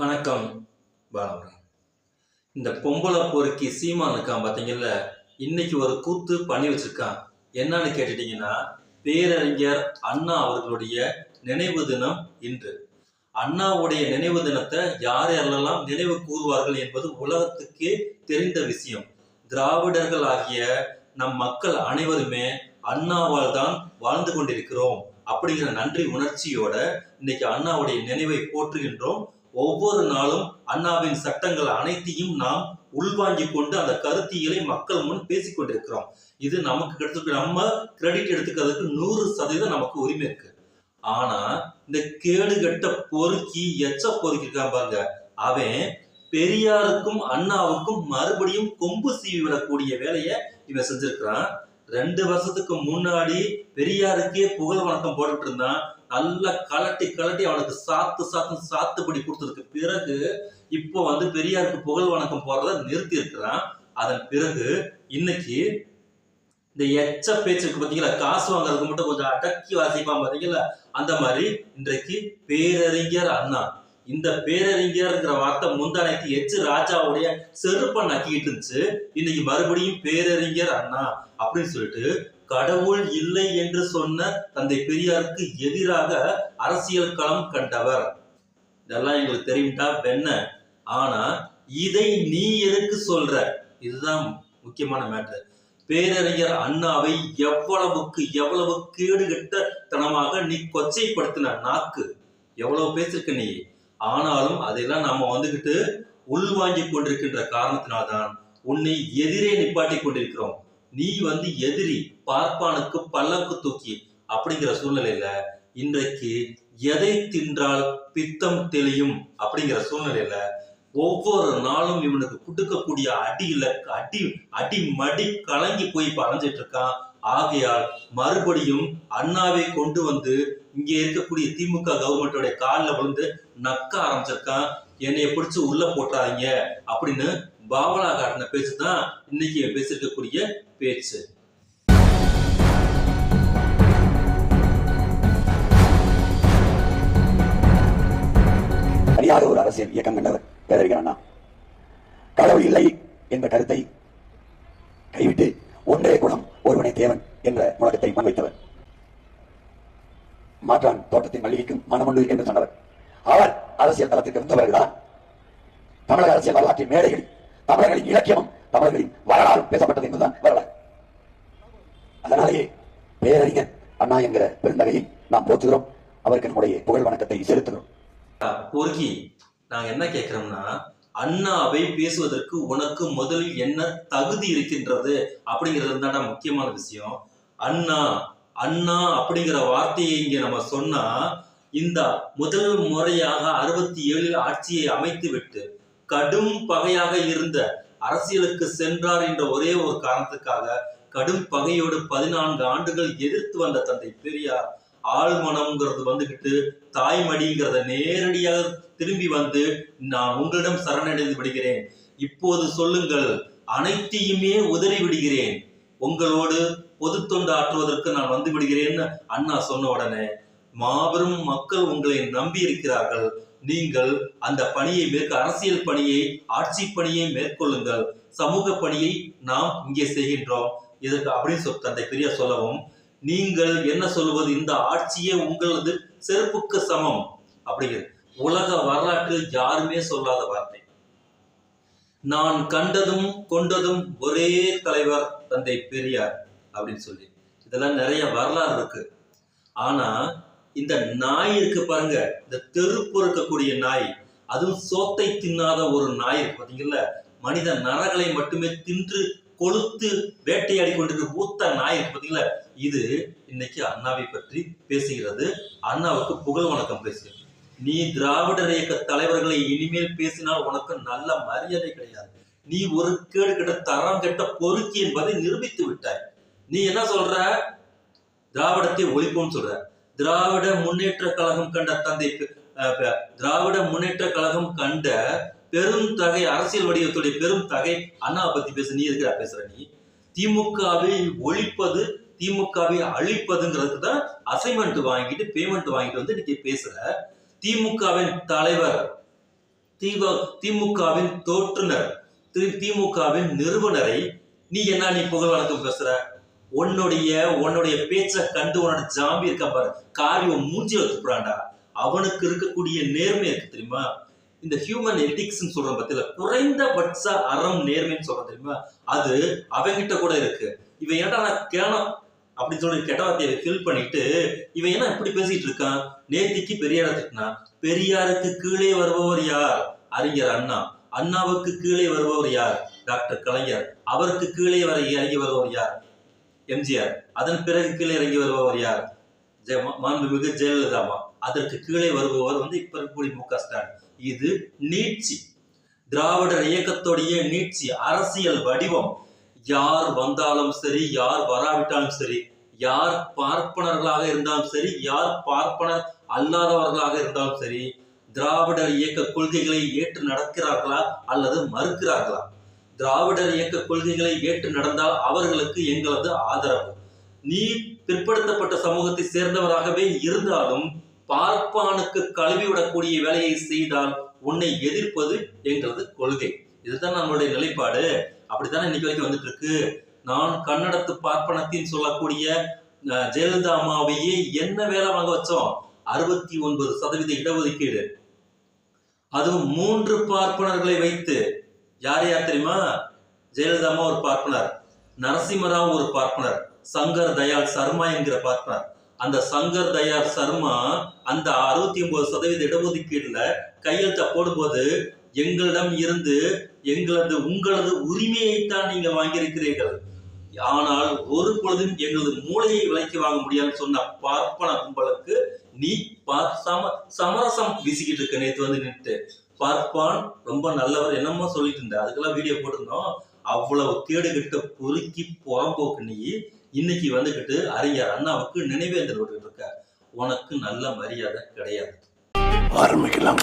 வணக்கம். பாலவரன் இந்த பொம்பளை பொறுக்கி சீமான் இருக்கான் பார்த்தீங்கல்ல இன்னைக்கு ஒரு கூத்து பண்ணி வச்சிருக்கான். என்னன்னு கேட்டுட்டீங்கன்னா பேரறிஞர் அண்ணா அவர்களுடைய நினைவு தினம் இன்று. அண்ணாவுடைய நினைவு தினத்தை யார் யாரெல்லாம் நினைவு கூறுவார்கள் என்பது உலகத்துக்கே தெரிந்த விஷயம். திராவிடர்கள் ஆகிய நம் மக்கள் அனைவருமே அண்ணாவால் தான் வாழ்ந்து கொண்டிருக்கிறோம். அப்படிங்கிற நன்றி உணர்ச்சியோட இன்னைக்கு அண்ணாவுடைய நினைவை போற்றுகின்றோம். ஒவ்வொரு நாளும் அண்ணாவின் சட்டங்கள் அனைத்தையும் நாம் உள்வாங்கி கொண்டு அந்த கருத்தியலை மக்கள் முன் பேசிக் கொண்டிருக்கிறோம். இது நமக்கு கிடைச்சிருக்கு. நம்ம கிரெடிட் எடுத்துக்கிறதுக்கு நூறு சதவீதம் நமக்கு உரிமை இருக்கு. ஆனா இந்த கேடுகட்ட பொறுக்கி எச்ச பொறுக்கி இருக்கான் பாருங்க. அவன் பெரியாருக்கும் அண்ணாவுக்கும் மறுபடியும் கொம்பு சீவி விடக்கூடிய வேலையை இவன் செஞ்சிருக்கிறான். ரெண்டு வருஷத்துக்கு முன்னாடி பெரியாருக்கே புகழ் வணக்கம் போட்டுட்டு இருந்தான். நல்லா கலட்டி கலட்டி அவனுக்கு சாத்து சாத்து சாத்துப்படி கொடுத்ததுக்கு பிறகு இப்போ வந்து பெரியாருக்கு புகழ் வணக்கம் போடுறத நிறுத்தி இருக்கிறான் அதன் பிறகு இன்னைக்கு இந்த எச்ச பேச்சுக்கு பார்த்தீங்களா காசு வாங்குறதுக்கு மட்டும் கொஞ்சம் அடக்கி வாசிப்பான் பாத்தீங்களா? அந்த மாதிரி இன்றைக்கு பேரறிஞர் அண்ணா. இந்த பேரறிஞர்ங்கிற வார்த்தை முந்தானைக்கு எச்சு ராஜாவுடைய செருப்பை நக்கிட்டு இருந்துச்சு. இன்னைக்கு மறுபடியும் பேரறிஞர் அண்ணா அப்படின்னு சொல்லிட்டு கடவுள் இல்லை என்று சொன்ன தந்தை பெரியாருக்கு எதிராக அரசியல் களம் கண்டவர். இதெல்லாம் எங்களுக்கு தெரியும்டா வெண்ண ஆனா இதை நீ எதுக்கு சொல்ற? இதுதான் முக்கியமான மேட்டர் பேரறிஞர் அண்ணாவை எவ்வளவுக்கு எவ்வளவு கேடுகட்டத்தனமாக நீ கொச்சைப்படுத்தின நாக்கு? எவ்வளவு பேசிருக்க நீ? ஆனாலும் அதையெல்லாம் நாம வந்துகிட்டு உள்வாங்கி கொண்டிருக்கின்ற காரணத்தினால்தான் உன்னை எதிரே நிப்பாட்டி கொண்டிருக்கிறோம். நீ வந்து எதிரி பார்ப்பானுக்கு பல்லக்கு தூக்கி அப்படிங்கிற சூழ்நிலையில இன்றைக்கு எதை தின்றால் பித்தம் தெளியும் அப்படிங்கிற சூழ்நிலையில ஒவ்வொரு நாளும் இவனுக்கு கொடுக்கக்கூடிய அடியில அடி அடி மடி கலங்கி போய் இப்ப அலைஞ்சிட்டு இருக்கான். ஆகையால் மறுபடியும் அண்ணாவை கொண்டு வந்து இங்கே இருக்கக்கூடிய திமுக கவர்மெண்டோடைய காலில் விழுந்து நக்க ஆரம்பிச்சிருக்கான். என்னைய பிடிச்சி உள்ள போட்டாதீங்க அப்படின்னு பாவலா காட்டின பேச்சு தான் இன்னைக்கு பேசிருக்கக்கூடிய பேசியிருக்கக்கூடிய பேச்சு. அறியாத ஒரு அரசியல் இயக்கம் கண்டவர் பேரறிஞர் அண்ணா. கடவுள் இல்லை என்ற கருத்தை கைவிட்டு ஒன்றே குணம் ஒருவனே தேவன் என்ற முழக்கத்தை முன்வைத்தவர் மாற்றான் தோட்டத்தின் மல்லிகைக்கும் மனமுண்டு என்று சொன்னவர். அவர் அரசியல் தளத்திற்கு வந்த பிறகுதான் தமிழக அரசியல் வரலாற்றின் மேடைகளில் தமிழர்களின் இலக்கியமும் தமிழர்களின் வரலாறும் பேசப்பட்டது என்பதுதான் வரலாறு. அதனாலேயே பேரறிஞர் அண்ணா என்கிற பெருந்தகையை நாம் போற்றுகிறோம். அவருக்கு நம்முடைய புகழ் வணக்கத்தை செலுத்துகிறோம். பொறுக்கி நாங்க என்ன கேட்கிறோம்னா அண்ணாவை பேசுவதற்கு உனக்கு முதலில் என்ன தகுதி இருக்கின்றது அப்படிங்கிறது தான்டா முக்கியமான விஷயம். அண்ணா அண்ணா அப்படிங்கிற வார்த்தையை இங்க நம்ம சொன்னா இந்த முதல் முறையாக அறுபத்தி ஏழில் ஆட்சியை அமைத்து விட்டு கடும் பகையாக இருந்த அரசியலுக்கு சென்றார் என்ற ஒரே ஒரு காரணத்துக்காக கடும் பகையோடு பதினான்கு ஆண்டுகள் எதிர்த்து வந்த தந்தை பெரியார் ஆழ்மனம்ங்கிறது வந்துகிட்டு தாய்மடிங்கிறத நேரடியாக திரும்பி வந்து நான் உங்களிடம் சரணடைந்து விடுகிறேன். இப்போது சொல்லுங்கள் அனைத்தையுமே உதறி விடுகிறேன். உங்களோடு பொது தொண்டு ஆற்றுவதற்கு நான் வந்து விடுகிறேன்னு அண்ணா சொன்ன உடனே மாபெரும் மக்கள் உங்களை நம்பி இருக்கிறார்கள். நீங்கள் அந்த பணியை மேற்க அரசியல் பணியை ஆட்சி பணியை மேற்கொள்ளுங்கள். சமூக பணியை நாம் இங்கே செய்கின்றோம். இதற்கு அப்படின்னு சொல் தந்தை பெரியார் சொல்லவும் நீங்கள் என்ன சொல்வது? இந்த ஆட்சியே உங்களது செருப்புக்கு சமம். அப்படிங்கிறது. உலக வரலாற்றில் யாருமே சொல்லாத வார்த்தை. நான் கண்டதும் கொண்டதும் ஒரே தலைவர் தந்தை பெரியார் அப்படின்னு சொல்லி. இதெல்லாம் நிறைய வரலாறு இருக்கு. ஆனா இந்த நாய் இருக்கு பாருங்க. இந்த தெருப்பு இருக்கக்கூடிய நாய். அதுவும் சோத்தை தின்னாத ஒரு நாய் இருக்கு பாத்தீங்கல்ல? மனித நரகளை மட்டுமே தின்று கொளுத்து வேட்டையாடி கொண்டிருக்க ஊத்த நாய் இருக்கு இது இன்னைக்கு அண்ணாவை பற்றி பேசுகிறது. அண்ணாவுக்கு புகழ் வணக்கம் பேசுகிறது நீ திராவிடர் இயக்க தலைவர்களை இனிமேல் பேசினால் உனக்கு நல்ல மரியாதை கிடையாது. நீ ஒரு கேடு கெட்ட தரம் கெட்ட பொறுக்கி என்பதை நிரூபித்து விட்டாய். நீ என்ன சொல்ற? திராவிடத்தை ஒழிப்போம்னு சொல்ற. திராவிட முன்னேற்ற கழகம் கண்ட தந்தை திராவிட முன்னேற்ற கழகம் கண்ட பெரும் தகை அரசியல் வடிவத்துடைய பெரும் தகை அண்ணாவை பத்தி பேச நீ இருக்கிற பேசுற நீ? திமுகவை ஒழிப்பது திமுகவை அழிப்பதுங்கிறதுக்கு தான் அசைன்மெண்ட் வாங்கிட்டு பேமெண்ட் வாங்கிட்டு வந்து இன்னைக்கு பேசுற திமுகவின் தலைவர் திமுகவின் தோற்றுனர் திமுகவின் நிறுவனரை நீ என்ன நீ புகழ் வணக்கம் பேசுற? உன்னுடைய உன்னுடைய பேச்ச கண்டு உன்னோட ஜாம்பி இருக்க பாரு. காரியம் மூஞ்சி வச்சுப்புறான்டா அவனுக்கு இருக்கக்கூடிய நேர்மை இருக்கு தெரியுமா? இந்த ஹியூமன் எத்திக்ஸ் சொல்றோம் பத்தில குறைந்தபட்ச அறம் நேர்மைன்னு சொல்றோம் தெரியுமா? அது அவங்கிட்ட கூட இருக்கு. இவன் ஏன்டா நான் கேனம் அப்படின்னு சொல்லி கெட்ட வார்த்தையை ஃபில் பண்ணிட்டு இவன் என்ன இப்படி பேசிட்டு இருக்கான்? நேத்திக்கு பெரியார திட்டினா பெரியாருக்கு கீழே வருபவர் யார்? அறிஞர் அண்ணா. அண்ணாவுக்கு கீழே வருபவர் யார்? டாக்டர் கலைஞர். அவருக்கு கீழே வர இறங்கி வருபவர் யார்? எம்ஜிஆர். அதன் பிறகு கீழே இறங்கி வருபவர் யார்? ஜெய மாண்புமிகு ஜெயலலிதாமா அதற்கு கீழே வருபவர் வந்து இப்ப இருக்கக்கூடிய மு க ஸ்டாலின். இது நீட்சி. திராவிடர் இயக்கத்துடைய நீட்சி அரசியல் வடிவம். யார் வந்தாலும் சரி யார் வராவிட்டாலும் சரி யார் பார்ப்பனர்களாக இருந்தாலும் சரி யார் பார்ப்பனர் அல்லாதவர்களாக இருந்தாலும் சரி திராவிடர் இயக்க கொள்கைகளை ஏற்று நடக்கிறார்களா அல்லது மறுக்கிறார்களா? திராவிடர் இயக்க கொள்கைகளை ஏற்று நடந்தால் அவர்களுக்கு எங்களது ஆதரவு. நீ பிற்படுத்தப்பட்ட சமூகத்தை சேர்ந்தவராகவே இருந்தாலும் பார்ப்பானுக்கு கழுவி விடக்கூடிய வேலையை செய்தால் உன்னை எதிர்ப்பது எங்களது கொள்கை. இதுதான் நம்மளுடைய நிலைப்பாடு. அப்படித்தானே இன்னைக்கு வரைக்கும் வந்துட்டு இருக்கு நான் கன்னடத்து பார்ப்பனத்தின் சொல்லக்கூடிய ஜெயலலிதா அம்மாவையே என்ன வேலை வாங்க வச்சோம்? அறுபத்தி ஒன்பது சதவீத இடஒதுக்கீடு. அதுவும் மூன்று பார்ப்பனர்களை வைத்து. யார் யார் தெரியுமா? ஜெயலலிதா அம்மா ஒரு பார்ப்பனர். நரசிம்மராவ் ஒரு பார்ப்பனர். சங்கர் தயால் சர்மா என்கிற பார்ப்பனர். அந்த சங்கர் தயார் சர்மா அந்த அறுபத்தி ஒன்பது சதவீத இடஒதுக்கீடுல கையெழுத்த போடும்போது எங்களிடம் இருந்து எங்களது உங்களது உரிமையைத்தான் நீங்கள் வாங்கியிருக்கிறீர்கள். ஆனால் ஒரு பொழுதும் எங்களது மூளையை விலைக்கு வாங்க முடியாதுன்னு சொன்ன பார்ப்பன கும்பலுக்கு நீ பா- சம சமரசம் வீசிக்கிட்டு இருக்க நேற்று வந்து நின்று பார்ப்பான் ரொம்ப நல்லவர் என்னமோ சொல்லிட்டு இருந்த அதுக்கெல்லாம் வீடியோ போட்டிருந்தோம். அவ்வளவு தேடுகிட்ட பொறுக்கி புறம்போக்கு நீ இன்னைக்கு வந்துகிட்டு அறிஞர் அண்ணாவுக்கு நினைவேந்தல் விட்டு இருக்க. உனக்கு நல்ல மரியாதை கிடையாது. ஆரம்பிக்கலாம்